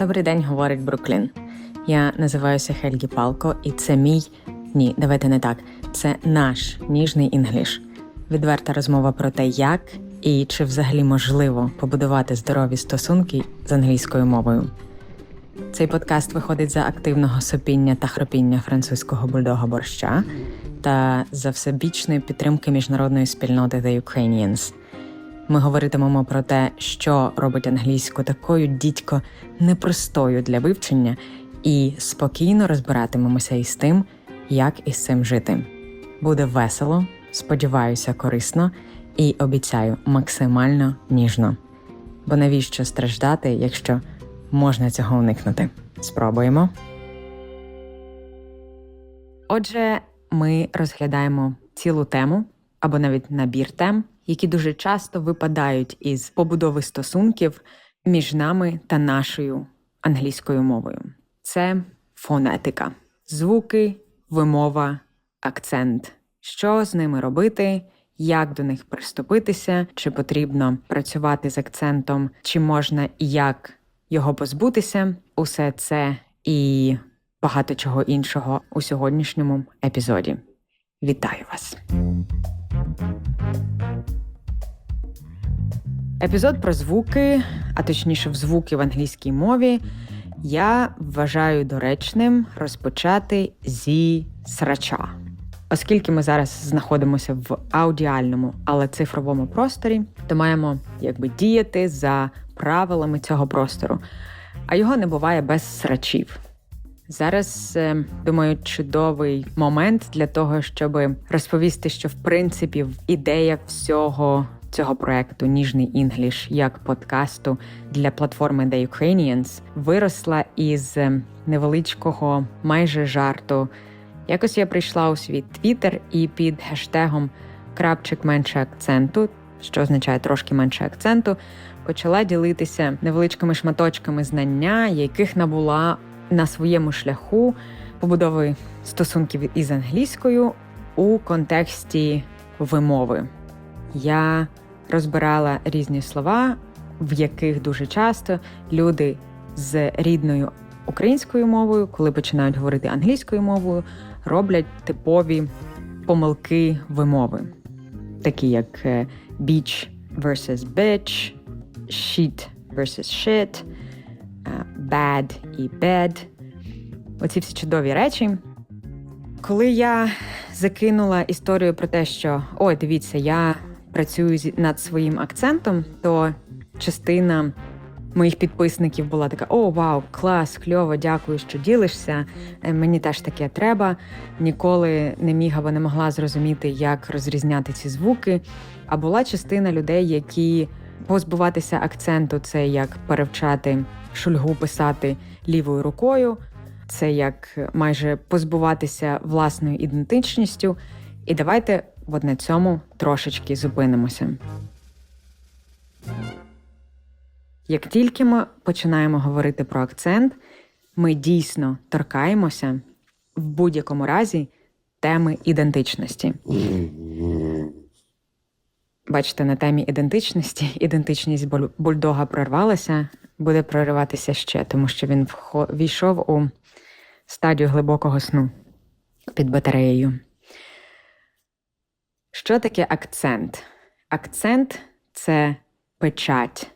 Добрий день, говорить Бруклін. Я називаюся Хельгі Палко, і це мій ні, давайте не так. Це наш ніжний інгліш. Відверта розмова про те, як і чи взагалі можливо побудувати здорові стосунки з англійською мовою. Цей подкаст виходить за активного сопіння та хропіння французького бульдога борща та за всебічної підтримки міжнародної спільноти The Ukrainians. Ми говоритимемо про те, що робить англійську такою дідько непростою для вивчення, і спокійно розбиратимемося із тим, як із цим жити. Буде весело, сподіваюся, корисно і обіцяю максимально ніжно. Бо навіщо страждати, якщо можна цього уникнути? Спробуємо. Отже, ми розглядаємо цілу тему або навіть набір тем, які дуже часто випадають із побудови стосунків між нами та нашою англійською мовою. Це фонетика, звуки, вимова, акцент. Що з ними робити, як до них приступитися, чи потрібно працювати з акцентом, чи можна і як його позбутися. Усе це і багато чого іншого у сьогоднішньому епізоді. Вітаю вас! Епізод про звуки, а точніше, в звуки в англійській мові, я вважаю доречним розпочати зі срача. Оскільки ми зараз знаходимося в аудіальному, але цифровому просторі, то маємо якби діяти за правилами цього простору, а його не буває без срачів. Зараз е, думаю, чудовий момент для того, щоб розповісти, що в принципі ідея всього цього проекту Ніжний інгліш як подкасту для платформи The Ukrainians виросла із е, невеличкого майже жарту. Якось я прийшла у свій твіттер і під хештегом крапчик менше акценту, що означає трошки менше акценту, почала ділитися невеличкими шматочками знання, яких набула на своєму шляху побудови стосунків із англійською у контексті вимови. Я розбирала різні слова, в яких дуже часто люди з рідною українською мовою, коли починають говорити англійською мовою, роблять типові помилки вимови, такі як е, beach versus bitch, shit versus shit, bad і bad. Оці всі чудові речі. Коли я закинула історію про те, що ой, дивіться, я працюю над своїм акцентом, то частина моїх підписників була така: О, вау, клас, кльово, дякую, що ділишся. Е, мені теж таке треба. Ніколи не міг або не могла зрозуміти, як розрізняти ці звуки. А була частина людей, які позбуватися акценту це як перевчати шульгу писати лівою рукою, це як майже позбуватися власною ідентичністю. І давайте от на цьому трошечки зупинимося. Як тільки ми починаємо говорити про акцент, ми дійсно торкаємося в будь-якому разі теми ідентичності. Бачите, на темі ідентичності ідентичність бульдога прорвалася, буде прориватися ще, тому що він війшов у стадію глибокого сну під батареєю. Що таке акцент? Акцент це печать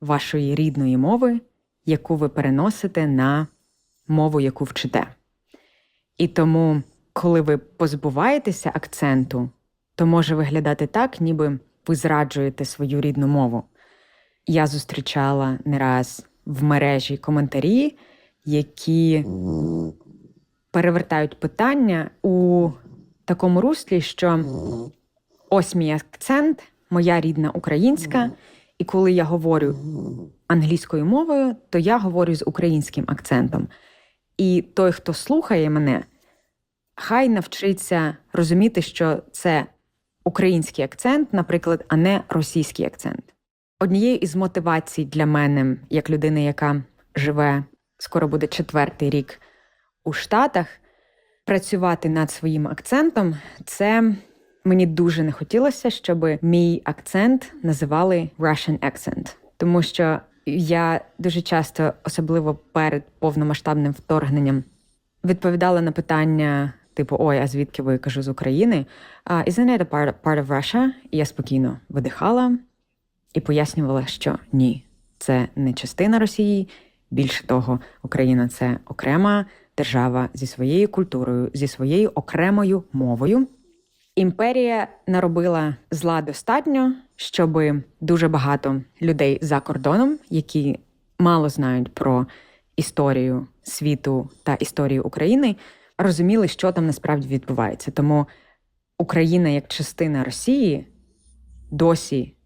вашої рідної мови, яку ви переносите на мову, яку вчите. І тому, коли ви позбуваєтеся акценту, то може виглядати так, ніби ви зраджуєте свою рідну мову. Я зустрічала не раз в мережі коментарі, які перевертають питання у такому руслі, що ось мій акцент, моя рідна українська, і коли я говорю англійською мовою, то я говорю з українським акцентом. І той, хто слухає мене, хай навчиться розуміти, що це український акцент, наприклад, а не російський акцент. Однією із мотивацій для мене, як людини, яка живе скоро буде четвертий рік у Штатах, працювати над своїм акцентом, це мені дуже не хотілося, щоб мій акцент називали Russian accent. Тому що Я дуже часто, особливо перед повномасштабним вторгненням, відповідала на питання, типу: Ой, а звідки ви кажу з України? Uh, Isn't it a part, part of Russia? І я спокійно видихала і пояснювала, що ні, це не частина Росії. Більше того, Україна це окрема держава зі своєю культурою, зі своєю окремою мовою. Імперія наробила зла достатньо, щоб дуже багато людей за кордоном, які мало знають про історію світу та історію України, розуміли, що там насправді відбувається. Тому Україна як частина Росії досі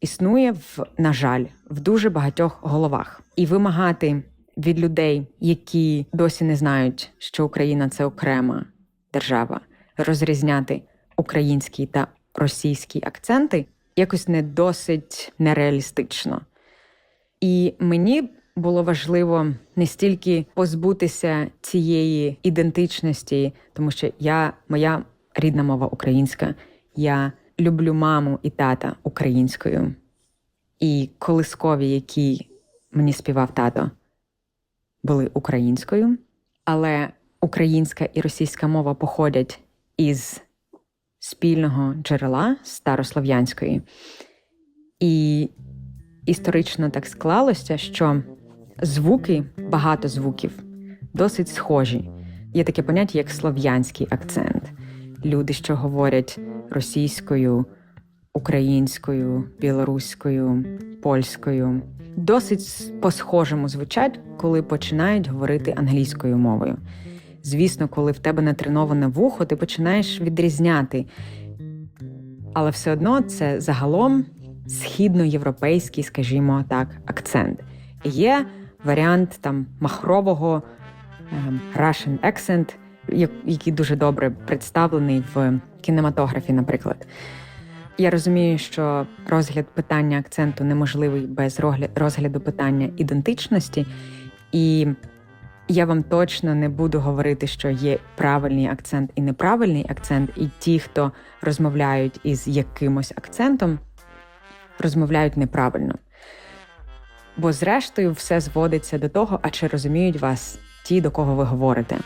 існує в, на жаль, в дуже багатьох головах. І вимагати від людей, які досі не знають, що Україна це окрема держава, розрізняти українські та російські акценти якось не досить нереалістично. І мені було важливо не стільки позбутися цієї ідентичності, тому що я, моя рідна мова українська, я люблю маму і тата українською. І колискові, які мені співав тато, були українською, але українська і російська мова походять із спільного джерела старослов'янської. І історично так склалося, що звуки, багато звуків, досить схожі. Є таке поняття, як слов'янський акцент. Люди, що говорять російською, українською, білоруською, польською, досить по-схожому звучать, коли починають говорити англійською мовою. Звісно, коли в тебе натреноване вухо, ти починаєш відрізняти. Але все одно це загалом східноєвропейський, скажімо так, акцент. Є варіант там махрового ем, Russian accent, який дуже добре представлений в кінематографі, наприклад. Я розумію, що розгляд питання акценту неможливий без розгляду питання ідентичності, і я вам точно не буду говорити, що є правильний акцент і неправильний акцент, і ті, хто розмовляють із якимось акцентом, розмовляють неправильно. Бо, зрештою, все зводиться до того, а чи розуміють вас ті, до кого ви говорите.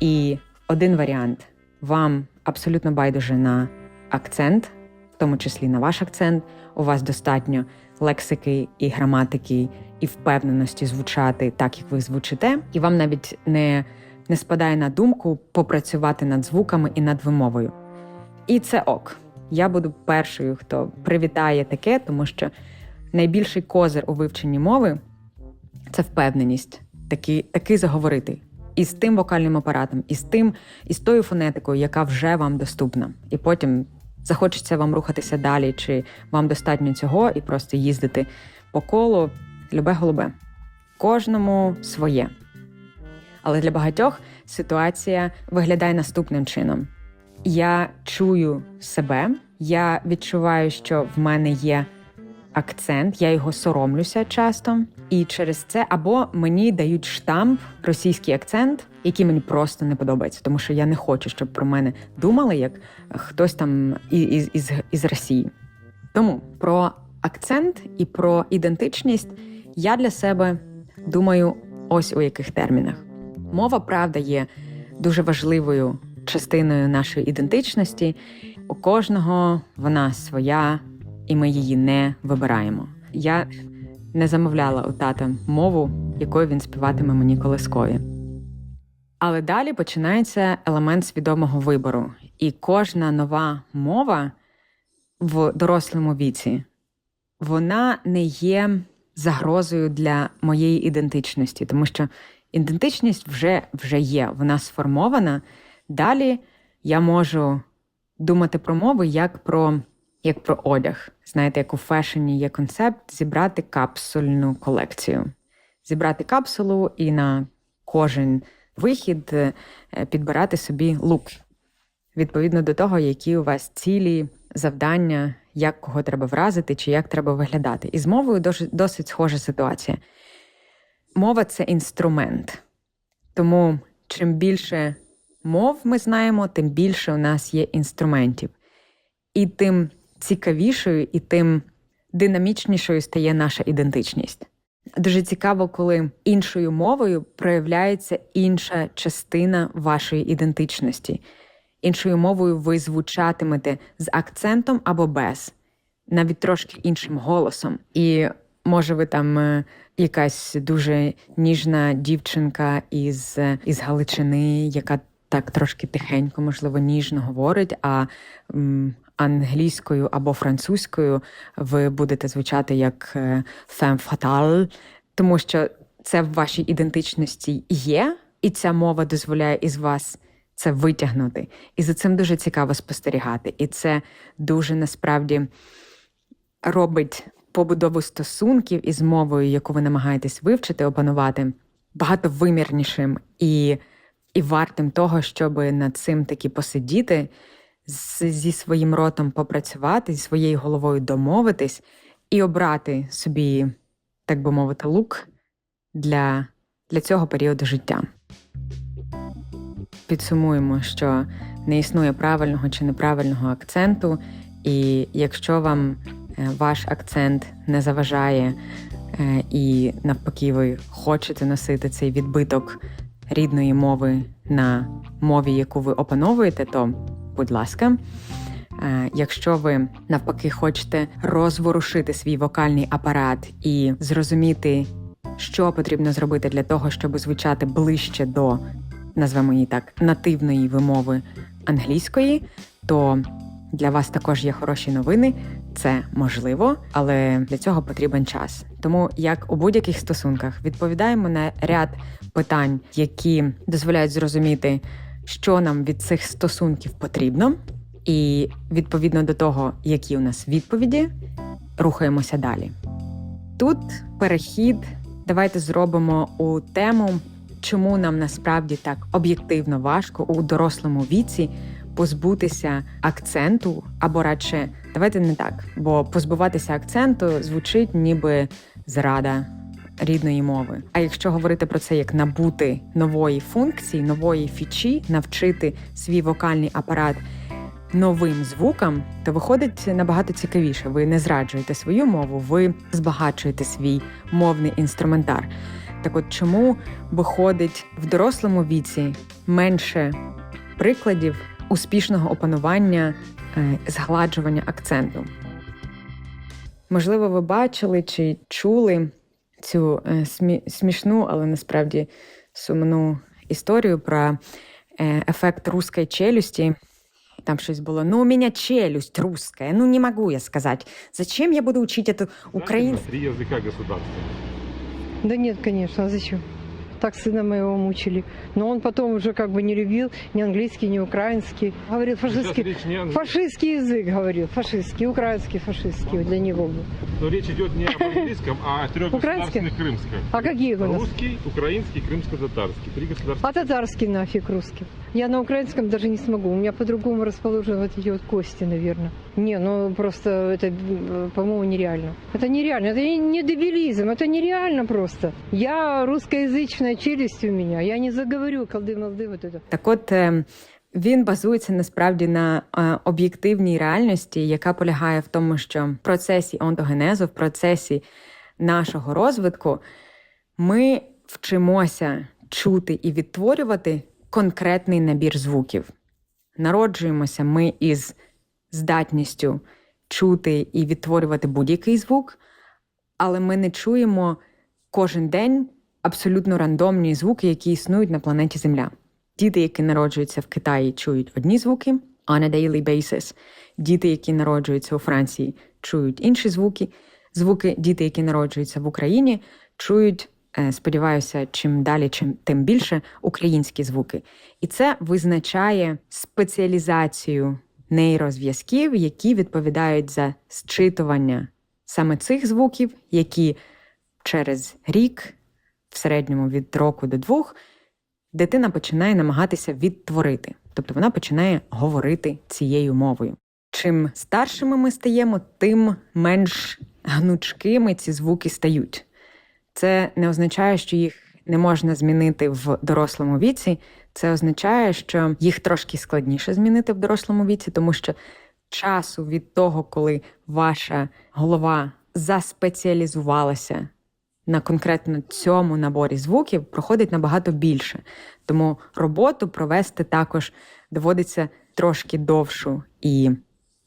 І один варіант вам абсолютно байдуже на акцент, в тому числі на ваш акцент. У вас достатньо лексики і граматики, і впевненості звучати так, як ви звучите, і вам навіть не, не спадає на думку попрацювати над звуками і над вимовою. І це ок. Я буду першою, хто привітає таке, тому що найбільший козир у вивченні мови це впевненість, таки, таки заговорити. І з тим вокальним апаратом, і з тим, і з тою фонетикою, яка вже вам доступна. І потім захочеться вам рухатися далі, чи вам достатньо цього, і просто їздити по колу, любе голубе. Кожному своє. Але для багатьох ситуація виглядає наступним чином: я чую себе, я відчуваю, що в мене є акцент, я його соромлюся часто. І через це або мені дають штамп російський акцент, який мені просто не подобається, тому що я не хочу, щоб про мене думали як хтось там із, із, із Росії. Тому про акцент і про ідентичність я для себе думаю, ось у яких термінах. Мова правда є дуже важливою частиною нашої ідентичності. У кожного вона своя, і ми її не вибираємо. Я не замовляла у тата мову, якою він співатиме мені колискові. Але далі починається елемент свідомого вибору, і кожна нова мова в дорослому віці вона не є загрозою для моєї ідентичності, тому що ідентичність вже, вже є, вона сформована. Далі я можу думати про мови як про як про одяг. Знаєте, як у фешені є концепт зібрати капсульну колекцію, зібрати капсулу і на кожен вихід е, підбирати собі лук. Відповідно до того, які у вас цілі, завдання, як кого треба вразити чи як треба виглядати. І з мовою досить, досить схожа ситуація. Мова це інструмент. Тому чим більше мов ми знаємо, тим більше у нас є інструментів. І тим цікавішою і тим динамічнішою стає наша ідентичність. Дуже цікаво, коли іншою мовою проявляється інша частина вашої ідентичності. Іншою мовою ви звучатимете з акцентом або без, навіть трошки іншим голосом. І може ви там е, якась дуже ніжна дівчинка із, із Галичини, яка так трошки тихенько, можливо, ніжно говорить, а англійською або французькою ви будете звучати як е, femme fatale, тому що це в вашій ідентичності є, і ця мова дозволяє із вас це витягнути. І за цим дуже цікаво спостерігати. І це дуже насправді робить побудову стосунків із мовою, яку ви намагаєтесь вивчити, опанувати, багато вимірнішим і, і вартим того, щоб над цим таки посидіти, зі своїм ротом попрацювати, зі своєю головою домовитись і обрати собі, так би мовити, лук для, для цього періоду життя. Підсумуємо, що не існує правильного чи неправильного акценту, і якщо вам е, ваш акцент не заважає, е, і навпаки, ви хочете носити цей відбиток рідної мови на мові, яку ви опановуєте, то будь ласка. Е, Якщо ви навпаки хочете розворушити свій вокальний апарат і зрозуміти, що потрібно зробити для того, щоб звучати ближче до, назвемо її так, нативної вимови англійської, то для вас також є хороші новини. Це можливо, але для цього потрібен час. Тому, як у будь-яких стосунках, відповідаємо на ряд питань, які дозволяють зрозуміти, що нам від цих стосунків потрібно, і відповідно до того, які у нас відповіді, рухаємося далі. Тут перехід. Давайте зробимо у тему, чому нам насправді так об'єктивно важко у дорослому віці позбутися акценту, або радше, давайте не так, бо позбуватися акценту звучить ніби зрада рідної мови. А якщо говорити про це як набути нової функції, нової фічі, навчити свій вокальний апарат новим звукам, то виходить набагато цікавіше. Ви не зраджуєте свою мову, ви збагачуєте свій мовний інструментар. Так от чому виходить в дорослому віці менше прикладів успішного опанування е, згладжування акценту? Можливо, ви бачили чи чули цю е, смі- смішну, але насправді сумну історію про е, ефект руської челюсті. Там щось було. Ну, у меня челюсть русская. Ну, не могу я сказать. Зачем я буду учить эту украинскую? Три языка государственных. Да нет, конечно, а зачем? Так сына моего мучили. Но он потом уже как бы не любил ни английский, ни украинский. Говорил Сейчас фашистский. речь не о... Фашистский язык говорил, фашистский, украинский, фашистский для него был. Но речь идет не об английском, а о трех Украинском? государственных крымских. А какие у нас? Русский, украинский, крымско-татарский. Три государства. А татарский нафиг русский. Я на украинском даже не смогу. У меня по-другому расположены вот эти вот кости, наверное. Не, ну просто это, э, по-моему, нереально. Это нереально. Это не дебилизм. Это нереально просто. Я русскоязычная челюсть у меня. Я не заговорю колды-молды вот это. Так от е, він базується насправді на е, об'єктивній реальності, яка полягає в тому, що в процесі онтогенезу, в процесі нашого розвитку, ми вчимося чути і відтворювати конкретний набір звуків. Народжуємося ми із здатністю чути і відтворювати будь-який звук, але ми не чуємо кожен день абсолютно рандомні звуки, які існують на планеті Земля. Діти, які народжуються в Китаї, чують одні звуки on a daily basis. Діти, які народжуються у Франції, чують інші звуки. Звуки, діти, які народжуються в Україні, чують, сподіваюся, чим далі, чим тим більше українські звуки. І це визначає спеціалізацію нейрозв'язків, які відповідають за зчитування саме цих звуків, які через рік, в середньому від року до двох, дитина починає намагатися відтворити. Тобто вона починає говорити цією мовою. Чим старшими ми стаємо, тим менш гнучкими ці звуки стають. Це не означає, що їх не можна змінити в дорослому віці. Це означає, що їх трошки складніше змінити в дорослому віці, тому що часу від того, коли ваша голова заспеціалізувалася на конкретно цьому наборі звуків, проходить набагато більше. Тому роботу провести також доводиться трошки довшу і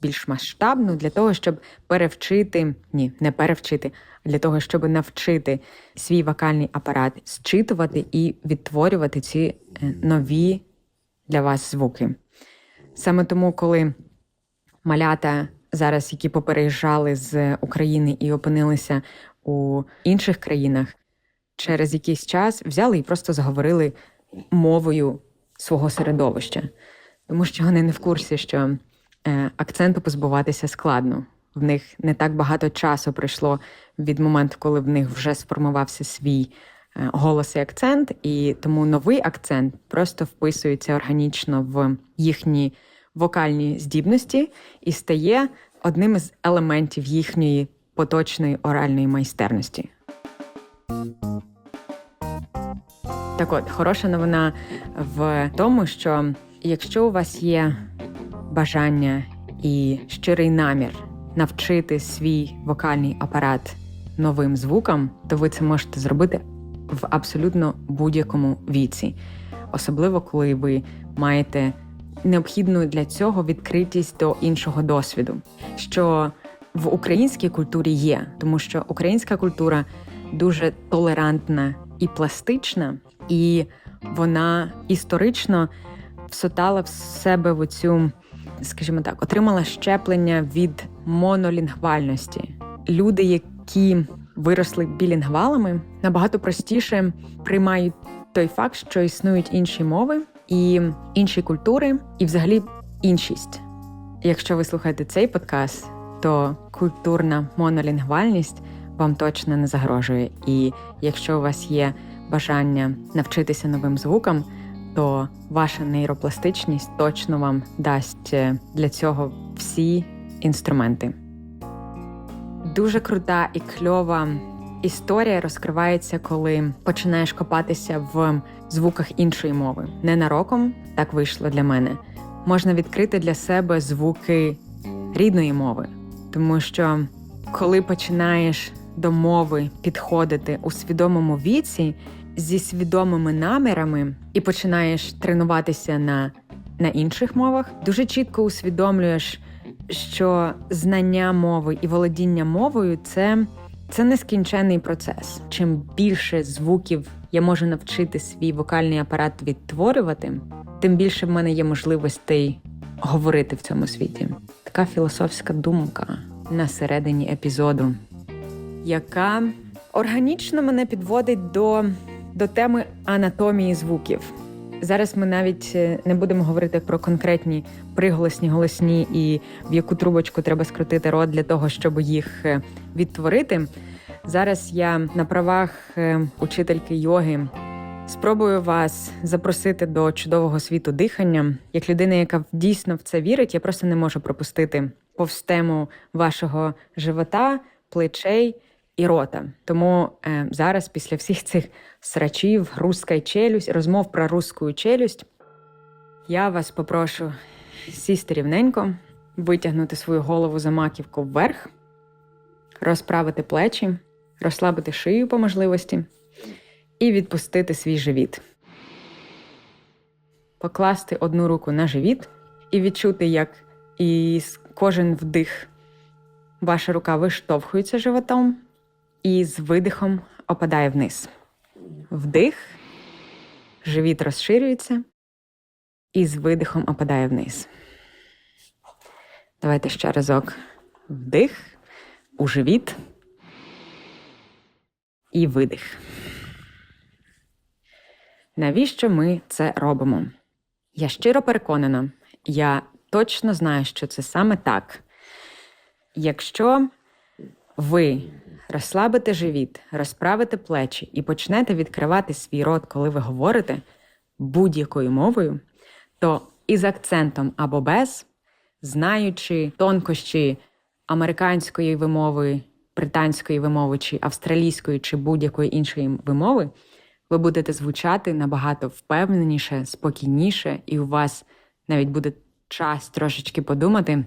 більш масштабну для того, щоб перевчити, ні, не перевчити, а для того, щоб навчити свій вокальний апарат зчитувати і відтворювати ці е, нові для вас звуки. Саме тому, коли малята зараз, які попереїжджали з України і опинилися у інших країнах, через якийсь час взяли і просто заговорили мовою свого середовища, тому що вони не в курсі, що акценту позбуватися складно. В них не так багато часу пройшло від моменту, коли в них вже сформувався свій е, голос і акцент, і тому новий акцент просто вписується органічно в їхні вокальні здібності і стає одним із елементів їхньої поточної оральної майстерності. Так от, хороша новина в тому, що якщо у вас є бажання і щирий намір навчити свій вокальний апарат новим звукам, то ви це можете зробити в абсолютно будь-якому віці, особливо коли ви маєте необхідну для цього відкритість до іншого досвіду, що в українській культурі є, тому що українська культура дуже толерантна і пластична, і вона історично всотала в себе в цю, скажімо так, отримала щеплення від монолінгвальності. Люди, які виросли білінгвалами, набагато простіше приймають той факт, що існують інші мови і інші культури, і взагалі іншість. Якщо ви слухаєте цей подкаст, то культурна монолінгвальність вам точно не загрожує. І якщо у вас є бажання навчитися новим звукам, то ваша нейропластичність точно вам дасть е, для цього всі інструменти. Дуже крута і кльова історія розкривається, коли починаєш копатися в звуках іншої мови. Ненароком так вийшло для мене. Можна відкрити для себе звуки рідної мови, тому що коли починаєш до мови підходити у свідомому віці зі свідомими намірами і починаєш тренуватися на, на інших мовах, дуже чітко усвідомлюєш, що знання мови і володіння мовою це, це нескінченний процес. Чим більше звуків я можу навчити свій вокальний апарат відтворювати, тим більше в мене є можливостей говорити в цьому світі. Така філософська думка на середині епізоду, яка органічно мене підводить до, до теми анатомії звуків. Зараз ми навіть е, не будемо говорити про конкретні приголосні, голосні і в яку трубочку треба скрутити рот для того, щоб їх е, відтворити. Зараз я на правах е, учительки йоги спробую вас запросити до чудового світу дихання. Як людина, яка дійсно в це вірить, я просто не можу пропустити повз тему вашого живота, плечей і рота. Тому е, зараз, після всіх цих срачів, руска й челюсть, розмов про русську челюсть, я вас попрошу сісти рівненько, витягнути свою голову за маківку вверх, розправити плечі, розслабити шию по можливості і відпустити свій живіт. Покласти одну руку на живіт і відчути, як із кожен вдих ваша рука виштовхується животом і з видихом опадає вниз. Вдих, живіт розширюється і з видихом опадає вниз. Давайте ще разок. Вдих у живіт і видих. Навіщо ми це робимо? Я щиро переконана, я точно знаю, що це саме так. Якщо ви розслабите живіт, розправите плечі і почнете відкривати свій рот, коли ви говорите будь-якою мовою, то із акцентом або без, знаючи тонкощі американської вимови, британської вимови, чи австралійської, чи будь-якої іншої вимови, ви будете звучати набагато впевненіше, спокійніше, і у вас навіть буде час трошечки подумати,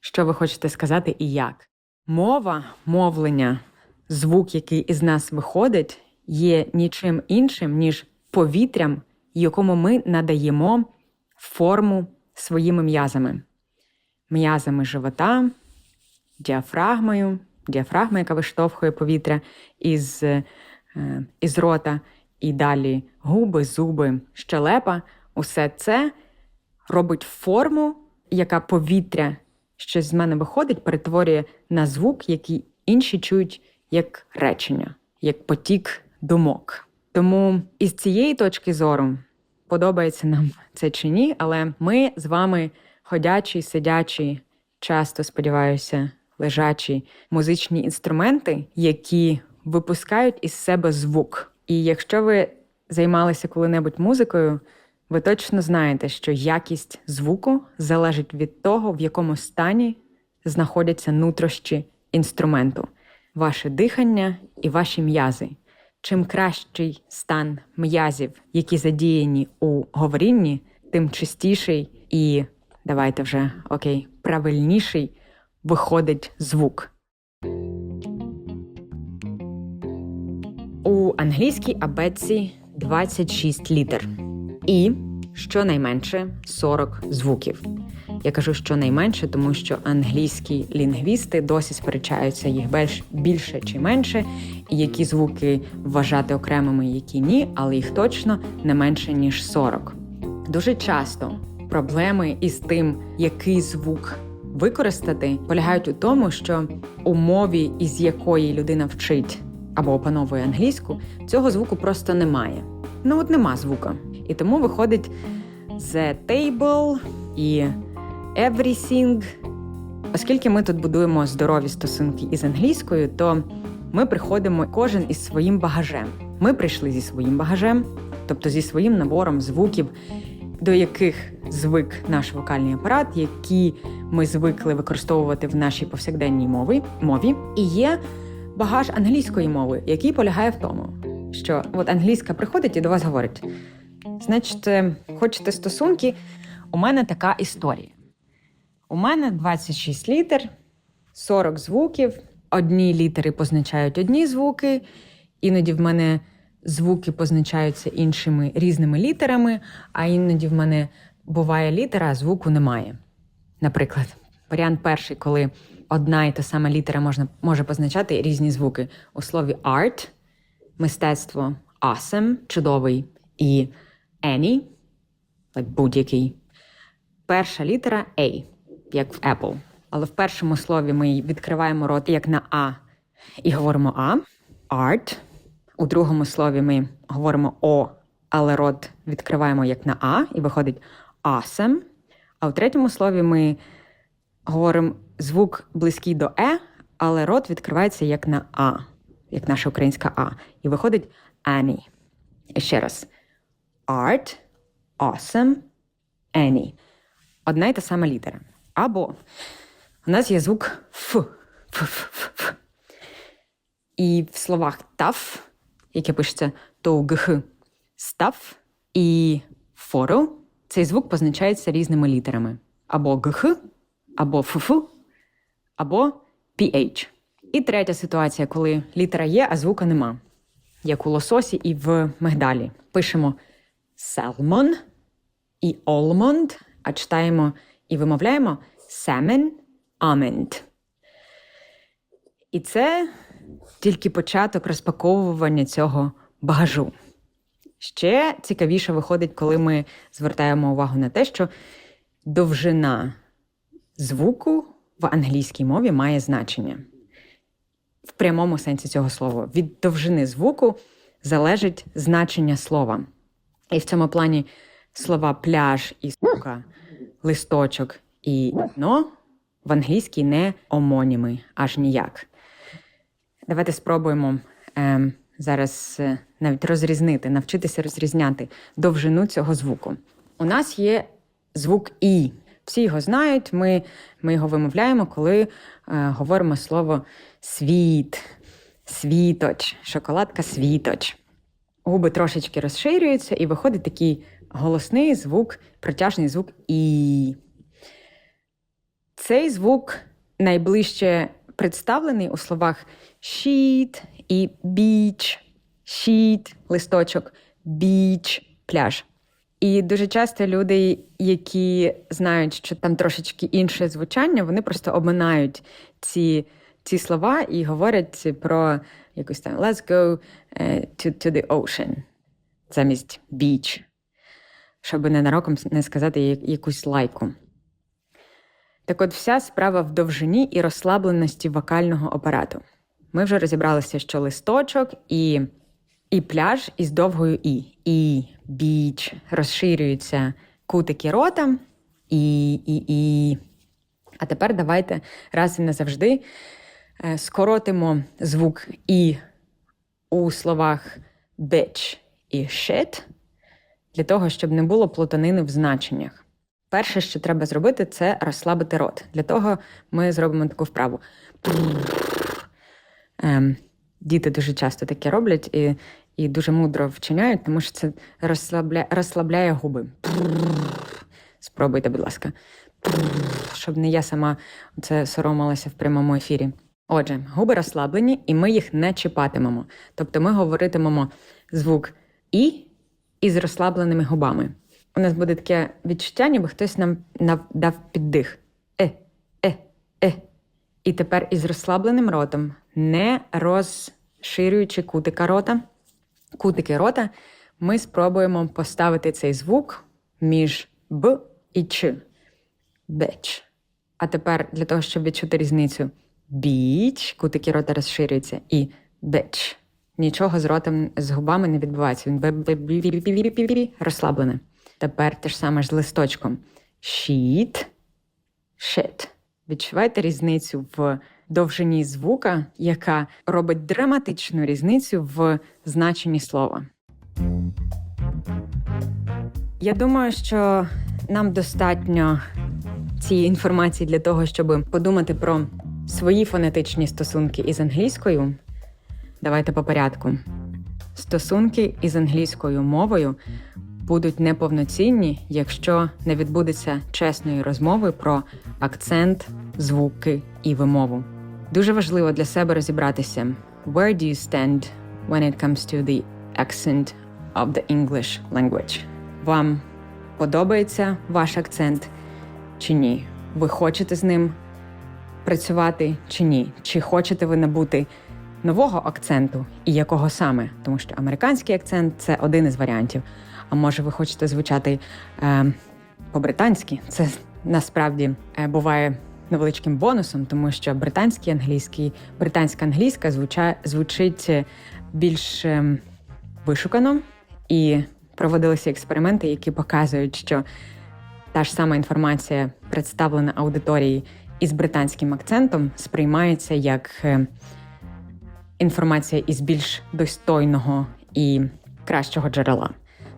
що ви хочете сказати і як. Мова, мовлення, звук, який із нас виходить, є нічим іншим, ніж повітрям, якому ми надаємо форму своїми м'язами. М'язами живота, діафрагмою, діафрагма, яка виштовхує повітря із, е, із рота, і далі губи, зуби, щелепа. Усе це робить форму, яка повітря, що з мене виходить, перетворює на звук, який інші чують як речення, як потік думок. Тому із цієї точки зору подобається нам це чи ні, але ми з вами ходячі, сидячі, часто сподіваюся, лежачі музичні інструменти, які випускають із себе звук. І якщо ви займалися коли-небудь музикою, ви точно знаєте, що якість звуку залежить від того, в якому стані знаходяться нутрощі інструменту, ваше дихання і ваші м'язи. Чим кращий стан м'язів, які задіяні у говорінні, тим чистіший і давайте вже окей, правильніший виходить звук. У англійській абетці 26 літер і щонайменше 40 звуків. Я кажу щонайменше, тому що англійські лінгвісти досі сперечаються їх більш, більше чи менше, і які звуки вважати окремими, які ні, але їх точно не менше ніж 40. Дуже часто проблеми із тим, який звук використати, полягають у тому, що у мові, із якої людина вчить або опановує англійську, цього звуку просто немає. Ну от нема звука. І тому виходить the table і everything. Оскільки ми тут будуємо здорові стосунки із англійською, то ми приходимо кожен із своїм багажем. Ми прийшли зі своїм багажем, тобто зі своїм набором звуків, до яких звик наш вокальний апарат, які ми звикли використовувати в нашій повсякденній мові, мові. І є багаж англійської мови, який полягає в тому, що от англійська приходить і до вас говорить: значить, е, хочете стосунки? У мене така історія. У мене 26 літер, 40 звуків. Одні літери позначають одні звуки, іноді в мене звуки позначаються іншими різними літерами, а іноді в мене буває літера, а звуку немає. Наприклад, варіант перший, коли одна і та сама літера можна, може позначати різні звуки. У слові art, мистецтво, awesome, чудовий, і any, like будь-який. Перша літера A, як в Apple. Але в першому слові ми відкриваємо рот як на А і говоримо А, art. У другому слові ми говоримо О, але рот відкриваємо як на А, і виходить awesome. А у третьому слові ми говоримо звук близький до Е, але рот відкривається як на А, як наша українська А. І виходить Annie. І ще раз. Art, awesome, Annie. Одна й та сама літера. Або у нас є звук Ф. Ф, Ф, Ф, Ф. І в словах таф, яке пишеться тоугх, стаф і фору, цей звук позначається різними літерами. Або гх, або фф, або ph. І третя ситуація, коли літера є, а звука нема. Як у лососі і в мигдалі. Пишемо salmon і almond, а читаємо і вимовляємо salmon, almond. І це тільки початок розпаковування цього багажу. Ще цікавіше виходить, коли ми звертаємо увагу на те, що довжина звуку в англійській мові має значення. В прямому сенсі цього слова. Від довжини звуку залежить значення слова. І в цьому плані слова пляж і сука, листочок і но в англійській не омоніми аж ніяк. Давайте спробуємо ем, зараз е, навіть розрізнити, навчитися розрізняти довжину цього звуку. У нас є звук І. Всі його знають, ми, ми його вимовляємо, коли е, говоримо слово світ, світоч, шоколадка світоч. Губи трошечки розширюються, і виходить такий голосний звук, протяжний звук І. Цей звук найближче представлений у словах sheet і beach. Sheet – листочок, beach – пляж. І дуже часто люди, які знають, що там трошечки інше звучання, вони просто обминають ці, ці слова і говорять про якусь там let's go е, to, to the ocean замість beach, щоб ненароком не сказати якусь лайку. Так от вся справа в довжині і розслабленості вокального апарату. Ми вже розібралися, що листочок і, і пляж із довгою і. І, біч, розширюються кутики рота. І, і, і. А тепер давайте раз і назавжди скоротимо звук і у словах bitch і shit для того, щоб не було плутанини в значеннях. Перше, що треба зробити, це розслабити рот. Для того ми зробимо таку вправу. Ем, діти дуже часто таке роблять і, і дуже мудро вчиняють, тому що це розслабля, розслабляє губи. Спробуйте, будь ласка, щоб не я сама це соромилася в прямому ефірі. Отже, губи розслаблені, і ми їх не чіпатимемо. Тобто ми говоритимемо звук і із розслабленими губами. У нас буде таке відчуття, ніби хтось нам дав піддих. Е, е, е. І тепер із розслабленим ротом, не розширюючи кутика рота, кутики рота, ми спробуємо поставити цей звук між б і ч. Беч. А тепер для того, щоб відчути різницю, біч, кутики рота розширюються, і беч. Нічого з ротом, з губами не відбувається. Він розслаблений. Тепер те ж саме ж з листочком. Sheet, shit. Відчуваєте різницю в довжині звука, яка робить драматичну різницю в значенні слова. Я думаю, що нам достатньо цієї інформації для того, щоб подумати про свої фонетичні стосунки із англійською. Давайте по порядку. Стосунки із англійською мовою будуть неповноцінні, якщо не відбудеться чесної розмови про акцент, звуки і вимову. Дуже важливо для себе розібратися, where do you stand when it comes to the accent of the English language. Вам подобається ваш акцент чи ні? Ви хочете з ним працювати чи ні? Чи хочете ви набути нового акценту і якого саме? Тому що американський акцент це один із варіантів. А може, ви хочете звучати е, по-британськи? Це насправді е, буває невеличким бонусом, тому що британський англійський, британська англійська звуча, звучить е, більш е, вишукано, і проводилися експерименти, які показують, що та ж сама інформація, представлена аудиторії із британським акцентом, сприймається як е, інформація із більш достойного і кращого джерела.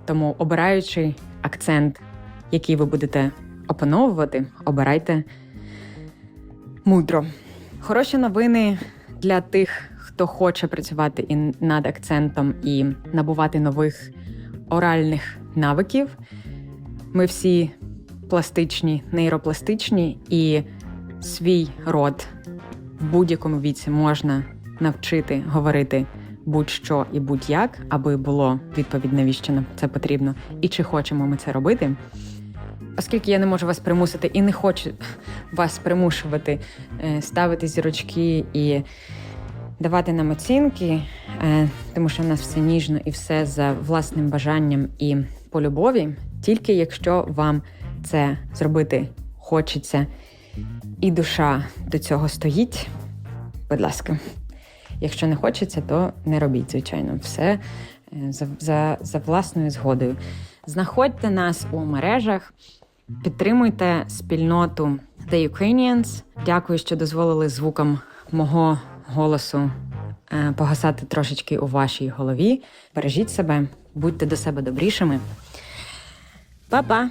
Тому, обираючи акцент, який ви будете опановувати, обирайте мудро. Хороші новини для тих, хто хоче працювати і над акцентом і набувати нових оральних навиків. Ми всі пластичні, нейропластичні, і свій род в будь-якому віці можна навчити говорити будь-що і будь-як, аби було відповідь, навіщо нам це потрібно, і чи хочемо ми це робити. Оскільки я не можу вас примусити і не хочу вас примушувати е, ставити зірочки і давати нам оцінки, е, тому що в нас все ніжно і все за власним бажанням і по любові, тільки якщо вам це зробити хочеться, і душа до цього стоїть, будь ласка. Якщо не хочеться, то не робіть, звичайно, все е, за, за, за власною згодою. Знаходьте нас у мережах, підтримуйте спільноту The Ukrainians. Дякую, що дозволили звукам мого голосу е, погасати трошечки у вашій голові. Бережіть себе, будьте до себе добрішими. Па-па!